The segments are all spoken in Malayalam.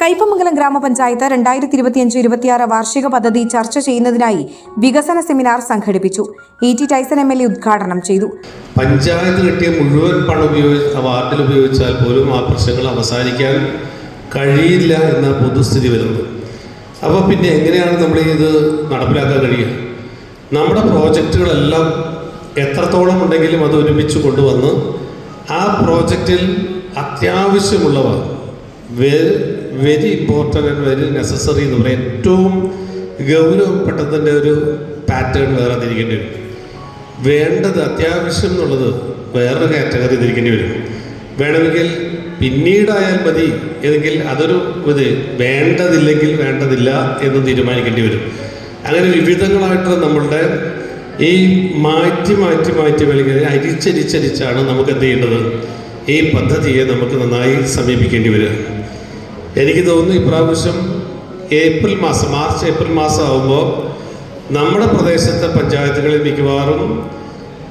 കയ്പമംഗലം ഗ്രാമപഞ്ചായത്ത് രണ്ടായിരത്തി ഇരുപത്തിയഞ്ച് ഇരുപത്തിയാറ് വാർഷിക പദ്ധതി ചർച്ച ചെയ്യുന്നതിനായി വികസന സെമിനാർ സംഘടിപ്പിച്ചു. E T Tyson M L A ഉദ്ഘാടനം ചെയ്തു. പഞ്ചായത്ത് കിട്ടിയ മുഴുവൻ പണം ഉപയോഗിച്ച് വാർഡിൽ ഉപയോഗിച്ചാൽ പോലും ആ പ്രശ്നങ്ങൾ അവസാനിക്കാൻ കഴിയില്ല എന്ന പൊതുസ്ഥിതി വരുന്നത്. അപ്പോൾ പിന്നെ എങ്ങനെയാണ് നമ്മൾ ഇത് നടപ്പിലാക്കാൻ കഴിയുക? നമ്മുടെ പ്രോജക്റ്റുകളെല്ലാം എത്രത്തോളം ഉണ്ടെങ്കിലും അത് ഒരുമിച്ച് കൊണ്ടുവന്ന് ആ പ്രോജക്റ്റിൽ അത്യാവശ്യമുള്ളവ very important and very necessary എന്ന് പറയാം ഏറ്റവും ഗൗരവപ്പെട്ടതിന്റെ ഒരു പാറ്റേൺ വേറെ തിരിക്കേണ്ടി വരും. വേണ്ടത് അത്യാവശ്യം എന്നുള്ളത് വേറൊരു കാറ്റഗറി തിരിക്കേണ്ടി വരും. വേണമെങ്കിൽ പിന്നീടായാൽ മതി ഏതെങ്കിൽ അതൊരു ഇത് വേണ്ടതില്ലെങ്കിൽ വേണ്ടതില്ല എന്ന് തീരുമാനിക്കേണ്ടി വരും. അങ്ങനെ വിവിധങ്ങളായിട്ട് നമ്മളുടെ ഈ മാറ്റി മാറ്റി മാറ്റി അല്ലെങ്കിൽ അരിച്ചരിച്ചരിച്ചാണ് നമുക്ക് എന്ത് ചെയ്യേണ്ടത്? ഈ പദ്ധതിയെ നമുക്ക് നന്നായി സമീപിക്കേണ്ടി വരിക. എനിക്ക് തോന്നുന്നു ഇപ്രാവശ്യം ഏപ്രിൽ മാസം മാർച്ച് ഏപ്രിൽ മാസം ആകുമ്പോൾ നമ്മുടെ പ്രദേശത്തെ പഞ്ചായത്തുകളിൽ മിക്കവാറും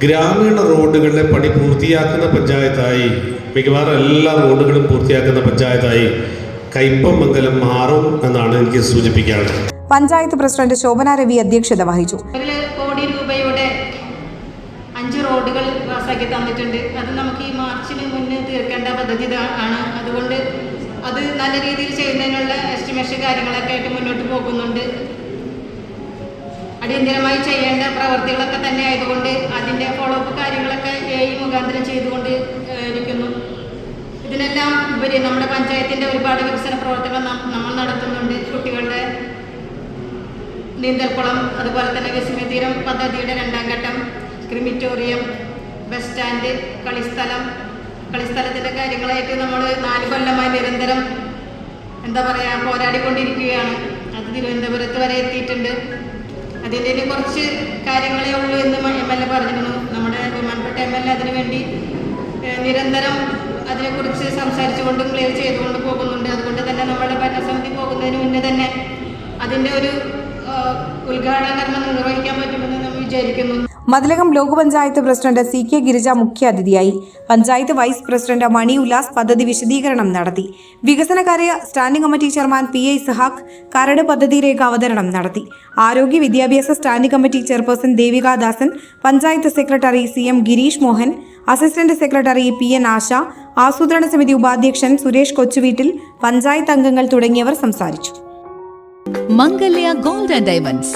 ഗ്രാമീണ റോഡുകളുടെ പണി പൂർത്തിയാക്കുന്ന പഞ്ചായത്തായി മിക്കവാറും എല്ലാ റോഡുകളും പൂർത്തിയാക്കുന്ന പഞ്ചായത്തായി കയ്പമംഗലം മാറും എന്നാണ് എനിക്ക് സൂചിപ്പിക്കാനുള്ളത്. പഞ്ചായത്ത് പ്രസിഡന്റ് ശോഭന രവി അധ്യക്ഷത വഹിച്ചു. ഒരു കോടി രൂപയുടെ അഞ്ച് റോഡുകൾ പാസ്സാക്കി തന്നിട്ടുണ്ട്. അത് നമുക്ക് ഈ മാർച്ചിന് മുന്നേ തീർക്കേണ്ട പദ്ധതി ആണ്. അതുകൊണ്ട് അത് നല്ല രീതിയിൽ ചെയ്യുന്നതിനുള്ള എസ്റ്റിമേഷൻ കാര്യങ്ങളൊക്കെ ആയിട്ട് മുന്നോട്ട് പോകുന്നുണ്ട്. അടിയന്തിരമായി ചെയ്യേണ്ട പ്രവൃത്തികളൊക്കെ തന്നെ ആയതുകൊണ്ട് അതിന്റെ ഫോളോ അപ്പ് കാര്യങ്ങളൊക്കെ എ മുഖാന്തരം ചെയ്തുകൊണ്ട് ഇരിക്കുന്നു. ഇതിനെല്ലാം ഉപരി നമ്മുടെ പഞ്ചായത്തിന്റെ ഒരുപാട് വികസന പ്രവർത്തനങ്ങൾ നമ്മൾ നടത്തുന്നുണ്ട്. കുട്ടികളുടെ നീന്തൽക്കുളം അതുപോലെ തന്നെ വിസ്മയതീരം പദ്ധതിയുടെ രണ്ടാം ഘട്ടം ക്രിമിറ്റോറിയം ബസ് സ്റ്റാൻഡ് കളിസ്ഥലം കളിസ്ഥലത്തിന്റെ കാര്യങ്ങളായിട്ട് നമ്മൾ നാല് കൊല്ലമായി നിരന്തരം എന്താ പറയാ പോരാടിക്കൊണ്ടിരിക്കുകയാണ്. അത് തിരുവനന്തപുരത്ത് വരെ എത്തിയിട്ടുണ്ട്. അതിന്റെ കുറച്ച് കാര്യങ്ങളേ ഉള്ളൂ എന്ന് എം എൽ എ പറഞ്ഞിരുന്നു. നമ്മുടെ ബഹുമാനപ്പെട്ട എം എൽ എ അതിനുവേണ്ടി നിരന്തരം അതിനെക്കുറിച്ച് സംസാരിച്ചുകൊണ്ടും ക്ലിയർ ചെയ്തുകൊണ്ട് പോകുന്നുണ്ട്. അതുകൊണ്ട് തന്നെ നമ്മുടെ ഭരണസമിതി പോകുന്നതിന് മുന്നേ തന്നെ അതിന്റെ ഒരു ഉദ്ഘാടന കർമ്മം നിർവഹിക്കാൻ പറ്റുമെന്ന് നമ്മൾ വിചാരിക്കുന്നു. Mathilakam block panchayat president C K Girija മുഖ്യാതിഥിയായി. പഞ്ചായത്ത് വൈസ് പ്രസിഡന്റ് മണി ഉല്ലാസ് പദ്ധതി വിശദീകരണം നടത്തി. വികസനകാര്യ standing committee chairman P I Sahakh കരട് പദ്ധതി രേഖ അവതരണം നടത്തി. ആരോഗ്യ വിദ്യാഭ്യാസ standing committee chairperson Devikadasan panchayat secretary C M Girish Mohan assistant secretary P N Asha ആസൂത്രണ സമിതി ഉപാധ്യക്ഷൻ സുരേഷ് കൊച്ചുവീട്ടിൽ പഞ്ചായത്ത് അംഗങ്ങൾ തുടങ്ങിയവർ സംസാരിച്ചു. മംഗല്യ ഡയമണ്ട്സ്.